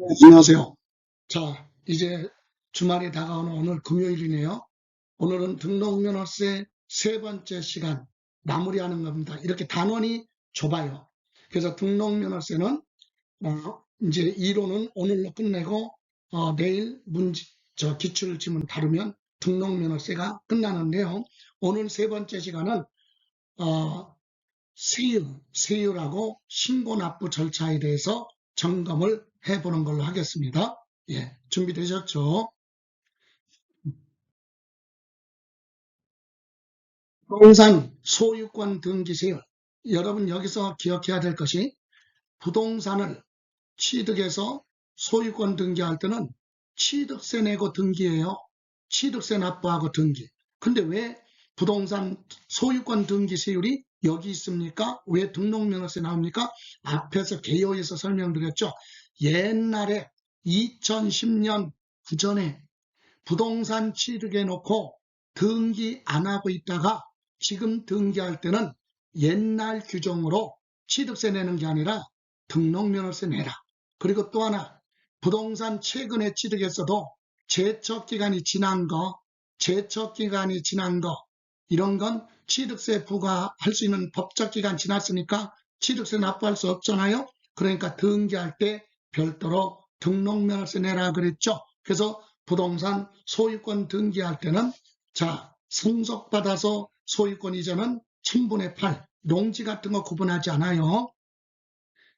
네, 안녕하세요. 자, 이제 주말이 다가오는 오늘 금요일이네요. 오늘은 등록면허세 세 번째 시간 마무리하는 겁니다. 이렇게 단원이 좁아요. 그래서 등록면허세는 어, 이제 이론은 오늘로 끝내고 어, 내일 문제, 저 기출 지문 다루면 등록면허세가 끝나는데요. 오늘 세 번째 시간은 어, 세율, 세율하고 신고 납부 절차에 대해서 점검을 해보는 걸로 하겠습니다. 예, 준비되셨죠? 부동산 소유권 등기 세율. 여러분 여기서 기억해야 될 것이 부동산을 취득해서 소유권 등기할 때는 취득세 내고 등기해요. 취득세 납부하고 등기. 근데 왜 부동산 소유권 등기 세율이 여기 있습니까? 왜 등록면허세 나옵니까? 앞에서 개요에서 설명드렸죠. 옛날에 2010년 그 전에 부동산 취득해 놓고 등기 안 하고 있다가 지금 등기할 때는 옛날 규정으로 취득세 내는 게 아니라 등록면허세 내라. 그리고 또 하나 부동산 최근에 취득했어도 제척기간이 지난 거, 제척기간이 지난 거 이런 건 취득세 부과할 수 있는 법적 기간 지났으니까 취득세 납부할 수 없잖아요. 그러니까 등기할 때 별도로 등록면허세 내라 그랬죠. 그래서 부동산 소유권 등기할 때는 자 상속받아서 소유권 이전은 1000분의 8 농지 같은 거 구분하지 않아요.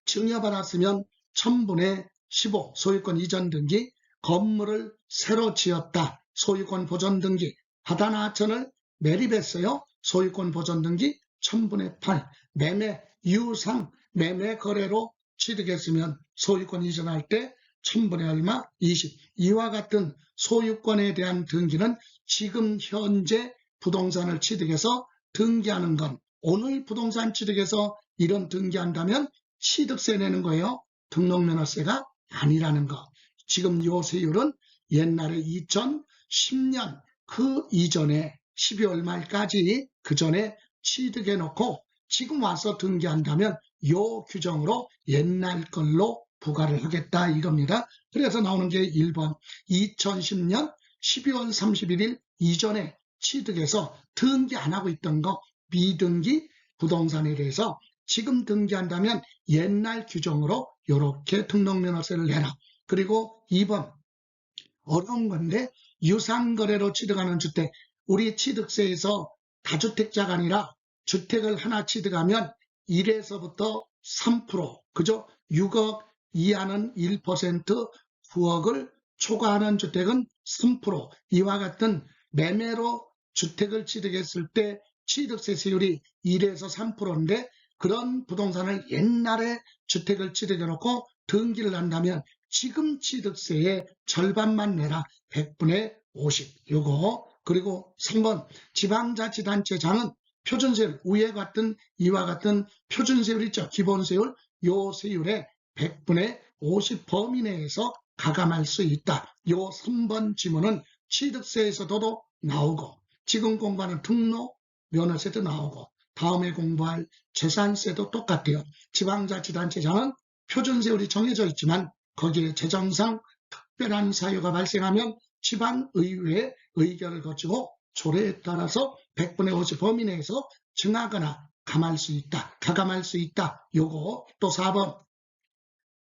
증여받았으면 1000분의 15 소유권 이전 등기 건물을 새로 지었다 소유권 보존 등기 하다나 하천을 매립했어요. 소유권 보존 등기 1000분의 8 매매 유상 매매 거래로 취득했으면 소유권 이전할 때 1000분의 얼마 20 이와 같은 소유권에 대한 등기는 지금 현재 부동산을 취득해서 등기하는 건 오늘 부동산 취득해서 이런 등기한다면 취득세 내는 거예요. 등록면허세가 아니라는 거. 지금 요 세율은 옛날에 2010년 그 이전에 12월 말까지 그 전에 취득해 놓고 지금 와서 등기한다면 요 규정으로 옛날 걸로 부과를 하겠다 이겁니다. 그래서 나오는 게 1번 2010년 12월 31일 이전에 취득해서 등기 안 하고 있던 거 미등기 부동산에 대해서 지금 등기한다면 옛날 규정으로 이렇게 등록면허세를 내라. 그리고 2번 어려운 건데 유상거래로 취득하는 주택 우리 취득세에서 다주택자가 아니라 주택을 하나 취득하면 1에서부터 3% 그죠? 6억 이하는 1% 9억을 초과하는 주택은 3% 이와 같은 매매로 주택을 취득했을 때 취득세 세율이 1에서 3%인데 그런 부동산을 옛날에 주택을 취득해 놓고 등기를 한다면 지금 취득세의 절반만 내라. 100분의 50 요거 그리고 3번 지방자치단체장은 표준세율 위에 같은 이와 같은 표준세율 있죠. 기본세율 요 세율의 100분의 50 범위 내에서 가감할 수 있다 요 3번 지문은 취득세에서도 나오고 지금 공부하는 등록 면허세도 나오고 다음에 공부할 재산세도 똑같아요. 지방자치단체장은 표준세율이 정해져 있지만 거기에 재정상 특별한 사유가 발생하면 지방의회의 의결을 거치고 조례에 따라서 100분의 50 범위 내에서 증하거나 감할 수 있다. 가감할 수 있다. 요거 또 4번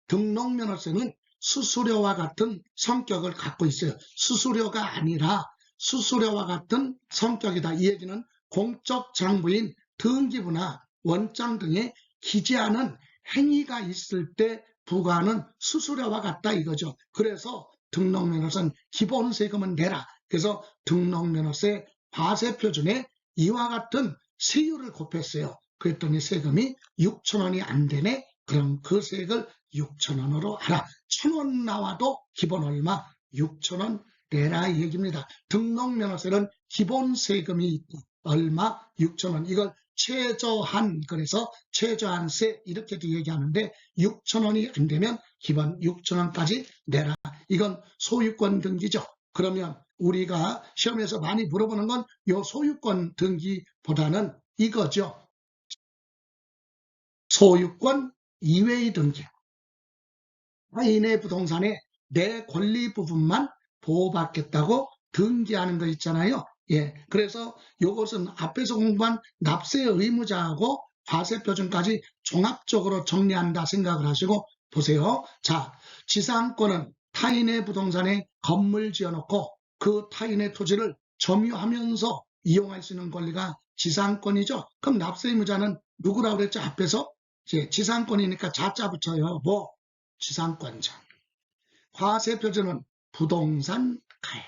등록면허세는 수수료와 같은 성격을 갖고 있어요. 수수료가 아니라 수수료와 같은 성격이다. 이 얘기는 공적 장부인 등기부나 원장 등에 기재하는 행위가 있을 때 부과하는 수수료와 같다 이거죠. 그래서 등록면허세는 기본 세금은 내라. 그래서 등록면허세 과세 표준에 이와 같은 세율을 곱했어요. 그랬더니 세금이 6천 원이 안 되네. 그럼 그 세액을 6천원으로 알아. 천원 나와도 기본 얼마? 6천원 내라 이 얘기입니다. 등록면허세는 기본 세금이 있고 얼마? 6천원. 이걸 최저한 그래서 최저한세 이렇게도 얘기하는데 6천원이 안 되면 기본 6천원까지 내라. 이건 소유권 등기죠. 그러면 우리가 시험에서 많이 물어보는 건 요 소유권 등기보다는 이거죠. 소유권 이외의 등기. 타인의 부동산에 내 권리 부분만 보호받겠다고 등기하는 거 있잖아요. 예. 그래서 이것은 앞에서 공부한 납세 의무자하고 과세 표준까지 종합적으로 정리한다 생각을 하시고 보세요. 자, 지상권은 타인의 부동산에 건물 지어놓고 그 타인의 토지를 점유하면서 이용할 수 있는 권리가 지상권이죠. 그럼 납세 의무자는 누구라고 그랬죠? 앞에서 이제 지상권이니까 자자 붙여요. 뭐? 지상권자. 과세 표준은 부동산 가액.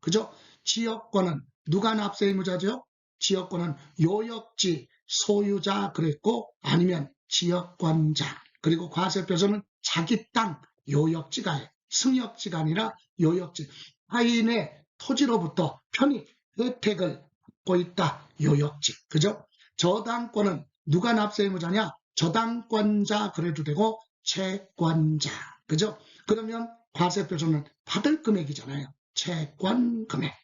그죠? 지역권은 누가 납세 의무자죠? 지역권은 요역지 소유자 그랬고 아니면 지역권자. 그리고 과세 표준은 자기 땅 요역지가 승역지가 아니라 요역지. 타인의 토지로부터 편익 혜택을 받고 있다. 요역지. 그죠? 저당권은 누가 납세 의무자냐? 저당권자 그래도 되고 채권자. 그죠? 그러면 과세 표준은 받을 금액이잖아요. 채권 금액.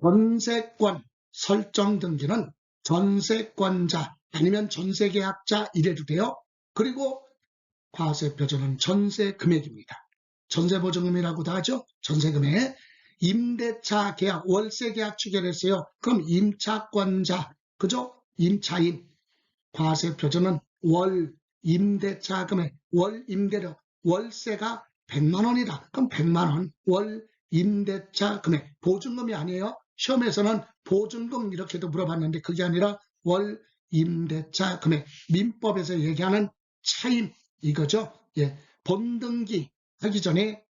전세권 설정 등기는 전세권자 아니면 전세계약자 이래도 돼요. 그리고 과세 표준은 전세 금액입니다. 전세보증금이라고도 하죠. 전세금액. 임대차 계약, 월세 계약 추결했어요. 그럼 임차권자, 그죠? 임차인. 과세 표준은 월 임대차 금액, 월 임대료, 월세가 100만 원이다. 그럼 100만 원, 월 임대차 금액, 보증금이 아니에요. 시험에서는 보증금 이렇게도 물어봤는데 그게 아니라 월 임대차 금액, 민법에서 얘기하는 차임 이거죠. 예, 본등기 하기 전에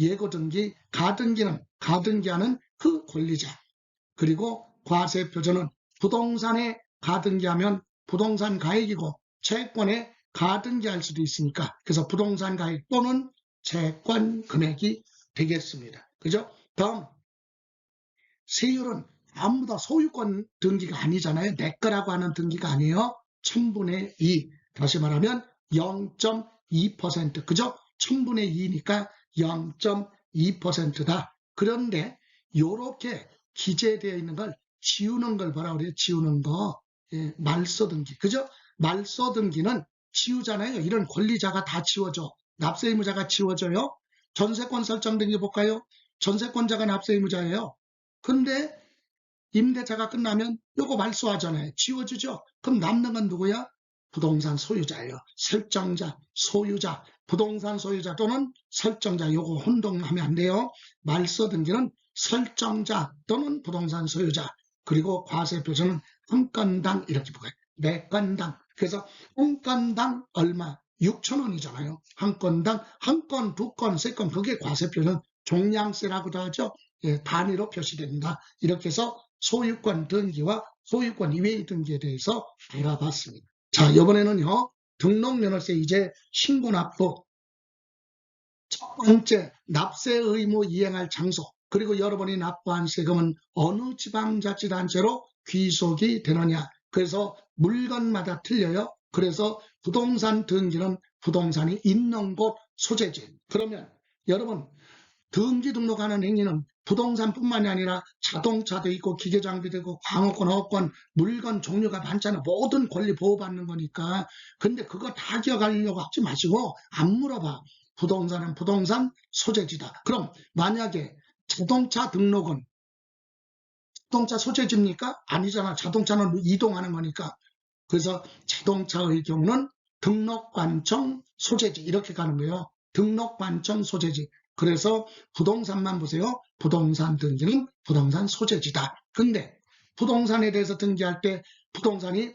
예고등기, 가등기는 가등기하는 그 권리자. 그리고 과세 표준은 부동산에 가등기하면 부동산 가액이고 채권에 가등기할 수도 있으니까 그래서 부동산 가액 또는 채권 금액이 되겠습니다. 그죠? 다음 세율은 다 소유권 등기가 아니잖아요. 내 거라고 하는 등기가 아니에요. 1000분의 2. 다시 말하면 0.2% 그죠? 1000분의 2니까 0.2%다. 그런데 이렇게 기재되어 있는 걸 지우는 걸 뭐라 그래요? 지우는 거. 예, 말소 등기. 그죠? 말소 등기는 지우잖아요. 이런 권리자가 다 지워져. 납세 의무자가 지워져요. 전세권 설정 등기 볼까요? 전세권자가 납세 의무자예요. 근데 임대차가 끝나면 요거 말소하잖아요. 지워지죠? 그럼 남는 건 누구야? 부동산 소유자예요. 설정자, 소유자, 부동산 소유자 또는 설정자 요거 혼동하면 안 돼요. 말소 등기는 설정자 또는 부동산 소유자 그리고 과세 표준은 한 건당 이렇게 보고요. 매 건당. 그래서 한 건당 얼마? 6천 원이잖아요. 한 건당 한 건, 두 건, 세 건 그게 과세 표준 종량세라고도 하죠. 예, 단위로 표시된다. 이렇게 해서 소유권 등기와 소유권 이외의 등기에 대해서 알아봤습니다. 자, 이번에는요. 등록면허세 이제 신고납부 첫 번째 납세 의무 이행할 장소 그리고 여러분이 납부한 세금은 어느 지방자치단체로 귀속이 되느냐 그래서 물건마다 틀려요 그래서 부동산 등기는 부동산이 있는 곳 소재지 그러면 여러분 등기 등록하는 행위는 부동산뿐만이 아니라 자동차도 있고 기계장비도 있고 광업권, 어업권, 물건 종류가 많잖아. 모든 권리 보호받는 거니까. 근데 그거 다 기억하려고 하지 마시고 안 물어봐. 부동산은 부동산 소재지다. 그럼 만약에 자동차 등록은 자동차 소재지입니까? 아니잖아. 자동차는 이동하는 거니까. 그래서 자동차의 경우는 등록관청 소재지 이렇게 가는 거예요. 등록관청 소재지. 그래서 부동산만 보세요. 부동산 등기는 부동산 소재지다. 근데 부동산에 대해서 등기할 때 부동산이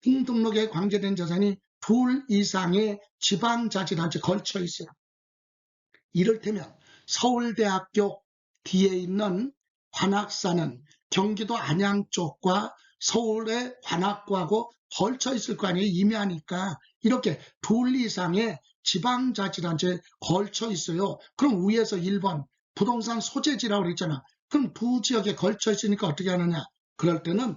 등록에 관계된 자산이 둘 이상의 지방자치단체 걸쳐 있어요. 이를테면 서울대학교 뒤에 있는 관악사는 경기도 안양 쪽과 서울의 관악구하고 걸쳐 있을 거 아니에요. 임야니까 이렇게 둘 이상의 지방자치단체에 걸쳐 있어요. 그럼 위에서 1번 부동산 소재지라고 그랬잖아. 그럼 두 지역에 걸쳐 있으니까 어떻게 하느냐. 그럴 때는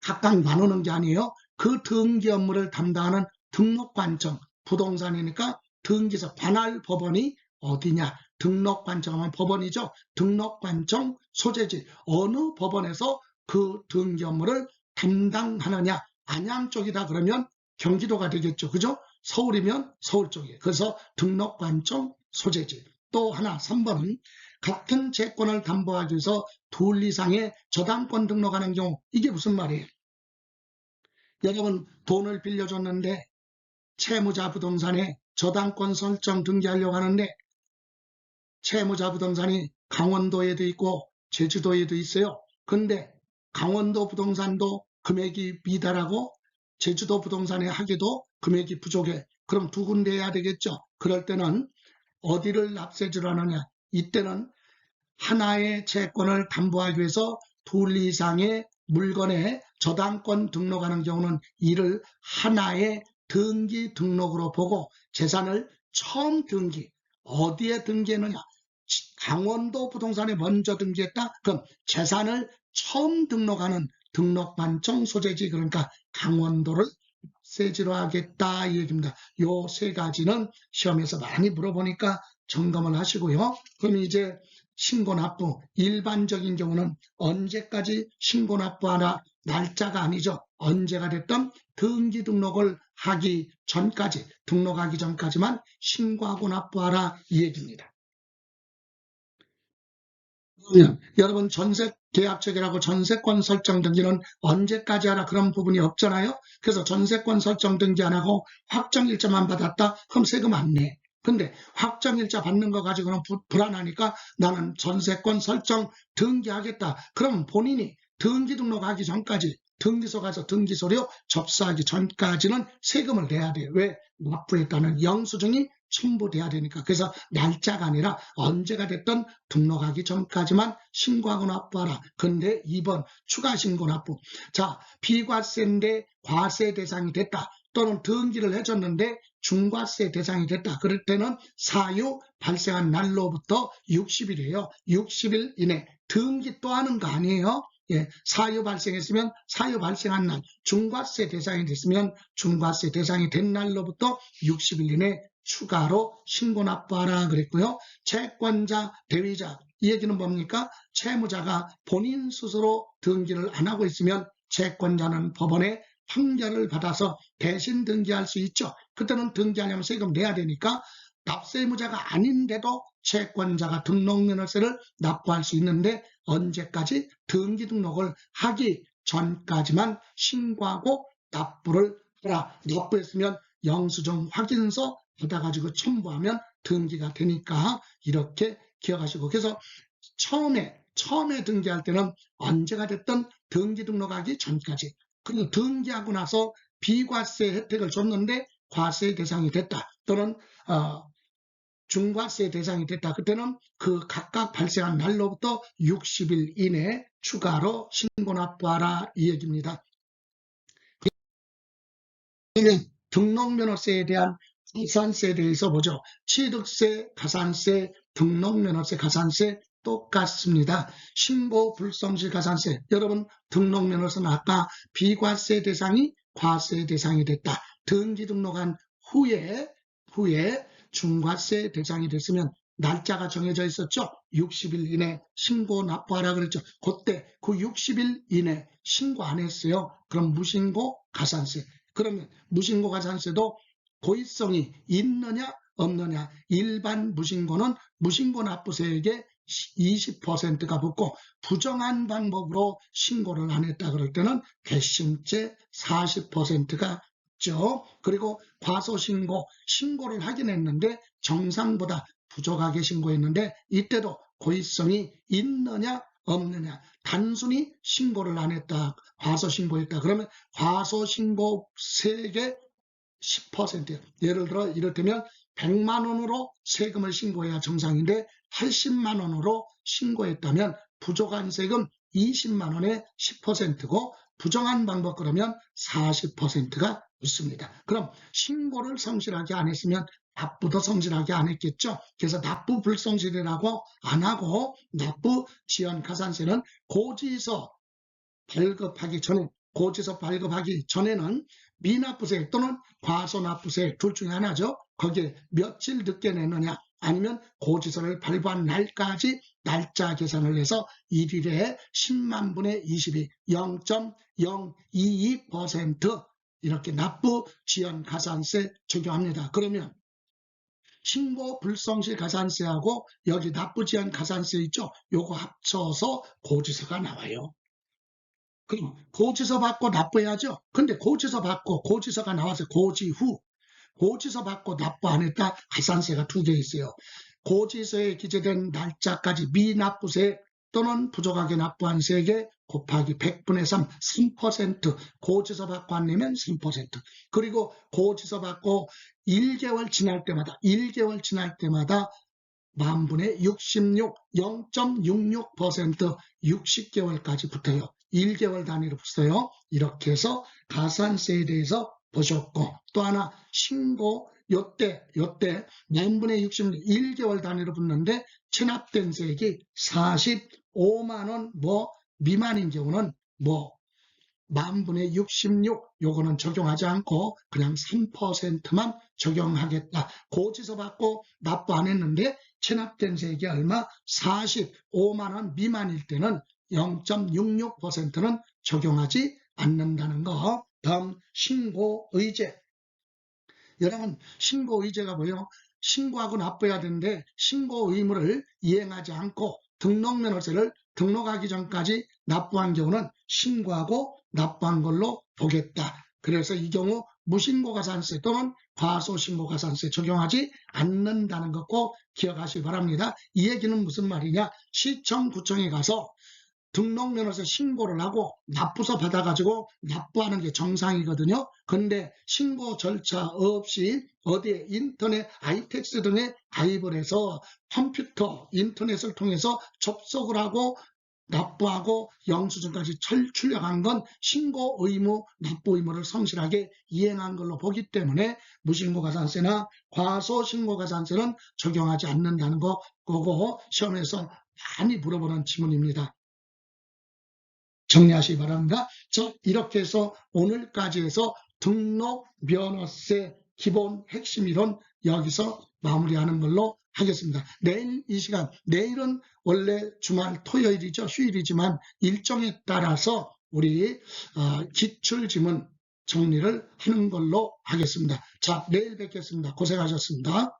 각각 나누는 게 아니에요. 그 등기 업무를 담당하는 등록관청, 부동산이니까 등기사 관할 법원이 어디냐. 등록 관청하면 법원이죠. 등록 관청 소재지. 어느 법원에서 그 등기 업무를 담당하느냐. 안양 쪽이다 그러면 경기도가 되겠죠. 그죠? 서울이면 서울 쪽에. 그래서 등록 관청 소재지. 또 하나 3번은 같은 채권을 담보하기 위해서 둘 이상의 저당권 등록하는 경우 이게 무슨 말이에요? 여러분 돈을 빌려줬는데 채무자 부동산에 저당권 설정 등기하려고 하는데 채무자 부동산이 강원도에도 있고 제주도에도 있어요. 근데 강원도 부동산도 금액이 미달하고 제주도 부동산에 하기도 금액이 부족해. 그럼 두 군데 해야 되겠죠. 그럴 때는 어디를 납세지를 하느냐. 이때는 하나의 채권을 담보하기 위해서 둘 이상의 물건에 저당권 등록하는 경우는 이를 하나의 등기 등록으로 보고 재산을 처음 등기, 어디에 등기했느냐? 강원도 부동산에 먼저 등기했다? 그럼 재산을 처음 등록하는 등록관청 소재지 그러니까 강원도를 세지로 하겠다 이 얘기입니다. 요 세 가지는 시험에서 많이 물어보니까 점검을 하시고요. 그럼 이제 신고납부 일반적인 경우는 언제까지 신고납부하나 날짜가 아니죠. 언제가 됐든 등기 등록을 하기 전까지 등록하기 전까지만 신고하고 납부하라 이 얘기입니다. 그러면 여러분 전세 계약책이라고 전세권 설정 등기는 언제까지 하라 그런 부분이 없잖아요. 그래서 전세권 설정 등기 안 하고 확정일자만 받았다 그럼 세금 안 내. 근데 확정일자 받는 거 가지고는 부- 불안하니까 나는 전세권 설정 등기하겠다. 그럼 본인이 등기 등록하기 전까지 등기소 가서 등기소료 접수하기 전까지는 세금을 내야 돼요. 왜? 납부했다는 영수증이 첨부돼야 되니까. 그래서 날짜가 아니라 언제가 됐든 등록하기 전까지만 신고하고 납부하라. 근데 2번 추가 신고 납부. 자, 비과세인데 과세 대상이 됐다. 또는 등기를 해줬는데 중과세 대상이 됐다. 그럴 때는 사유 발생한 날로부터 60일이에요. 60일 이내 등기 또 하는 거 아니에요. 예, 사유 발생했으면 사유 발생한 날, 중과세 대상이 됐으면 중과세 대상이 된 날로부터 60일 이내 추가로 신고 납부하라 그랬고요. 채권자, 대위자 이 얘기는 뭡니까? 채무자가 본인 스스로 등기를 안 하고 있으면 채권자는 법원에 판결을 받아서 대신 등기할 수 있죠. 그때는 등기하려면 세금 내야 되니까 납세의무자가 아닌데도 채권자가 등록면허세를 납부할 수 있는데 언제까지 등기 등록을 하기 전까지만 신고하고 납부를 하라. 납부했으면 영수증 확인서 받아 가지고 첨부하면 등기가 되니까 이렇게 기억하시고 그래서 처음에 처음에 등기할 때는 언제가 됐든 등기 등록하기 전까지 그리고 등기하고 나서 비과세 혜택을 줬는데 과세 대상이 됐다 또는 어, 중과세 대상이 됐다. 그때는 그 각각 발생한 날로부터 60일 이내 추가로 신고 납부하라 이 얘기입니다. 등록면허세에 대한 가산세에 대해서 보죠. 취득세, 가산세, 등록면허세, 가산세 똑같습니다. 신고 불성실 가산세. 여러분 등록면허세는 아까 비과세 대상이 과세 대상이 됐다. 등기 등록한 후에 후에 중과세 대상이 됐으면 날짜가 정해져 있었죠. 60일 이내 신고 납부하라 그랬죠. 그때 그 60일 이내 신고 안 했어요. 그럼 무신고 가산세. 그러면 무신고 가산세도 고의성이 있느냐 없느냐. 일반 무신고는 무신고 납부세액의 20%가 붙고 부정한 방법으로 신고를 안 했다 그럴 때는 괘씸죄 40%가 있죠. 그리고 과소신고 신고를 하긴 했는데 정상보다 부족하게 신고했는데 이때도 고의성이 있느냐 없느냐. 단순히 신고를 안 했다 과소신고했다. 그러면 과소신고세액의 10% 예를 들어 이를테면 100만 원으로 세금을 신고해야 정상인데 80만 원으로 신고했다면 부족한 세금 20만 원의 10%고 부정한 방법 그러면 40%가 있습니다. 그럼 신고를 성실하게 안 했으면 납부도 성실하게 안 했겠죠. 그래서 납부 불성실이라고 안 하고 납부 지연 가산세는 고지서 발급하기 전에 고지서 발급하기 전에는 미납부세 또는 과소납부세 둘 중에 하나죠. 거기에 며칠 늦게 내느냐 아니면 고지서를 발부한 날까지 날짜 계산을 해서 1일에 10만 분의 22 0.022% 이렇게 납부 지연 가산세 적용합니다. 그러면 신고 불성실 가산세하고 여기 납부 지연 가산세 있죠? 요거 합쳐서 고지서가 나와요. 그럼 고지서 받고 납부해야죠. 근데 고지서 받고 고지서가 나와서 고지 후 고지서 받고 납부 안 했다 가산세가 두 개 있어요. 고지서에 기재된 날짜까지 미납부세 또는 부족하게 납부한 세액 곱하기 100분의 3, 3% 고지서 받고 안 내면 3% 그리고 고지서 받고 1개월 지날 때마다 1개월 지날 때마다 만분의 66, 0.66% 60개월까지 붙어요. 1개월 단위로 붙어요. 이렇게 해서 가산세에 대해서 보셨고 또 하나 신고 요때 요때 만분의 66 1개월 단위로 붙는데 체납된 세액이 45만 원 뭐 미만인 경우는 뭐 만분의 66 요거는 적용하지 않고 그냥 3%만 적용하겠다. 고지서 받고 납부 안 했는데 체납된 세액이 얼마? 45만 원 미만일 때는 0.66%는 적용하지 않는다는 거. 다음 신고 의제. 여러분 신고 의제가 뭐예요? 신고하고 납부해야 되는데 신고 의무를 이행하지 않고 등록면허세를 등록하기 전까지 납부한 경우는 신고하고 납부한 걸로 보겠다. 그래서 이 경우 무신고가산세 또는 과소신고가산세 적용하지 않는다는 것꼭 기억하시기 바랍니다. 이 얘기는 무슨 말이냐? 시청, 구청에 가서 등록면허세 신고를 하고 납부서 받아가지고 납부하는 게 정상이거든요. 근데 신고 절차 없이 어디에 인터넷, 아이텍스 등에 가입을 해서 컴퓨터, 인터넷을 통해서 접속을 하고 납부하고 영수증까지 철- 출력한 건 신고 의무, 납부 의무를 성실하게 이행한 걸로 보기 때문에 무신고 가산세나 과소신고 가산세는 적용하지 않는다는 거 그거 시험에서 많이 물어보는 질문입니다. 정리하시기 바랍니다. 자, 이렇게 해서 오늘까지 해서 등록 면허세 기본 핵심 이론 여기서 마무리하는 걸로 하겠습니다. 내일 이 시간, 내일은 원래 주말 토요일이죠. 휴일이지만 일정에 따라서 우리 어, 기출지문 정리를 하는 걸로 하겠습니다. 자, 내일 뵙겠습니다. 고생하셨습니다.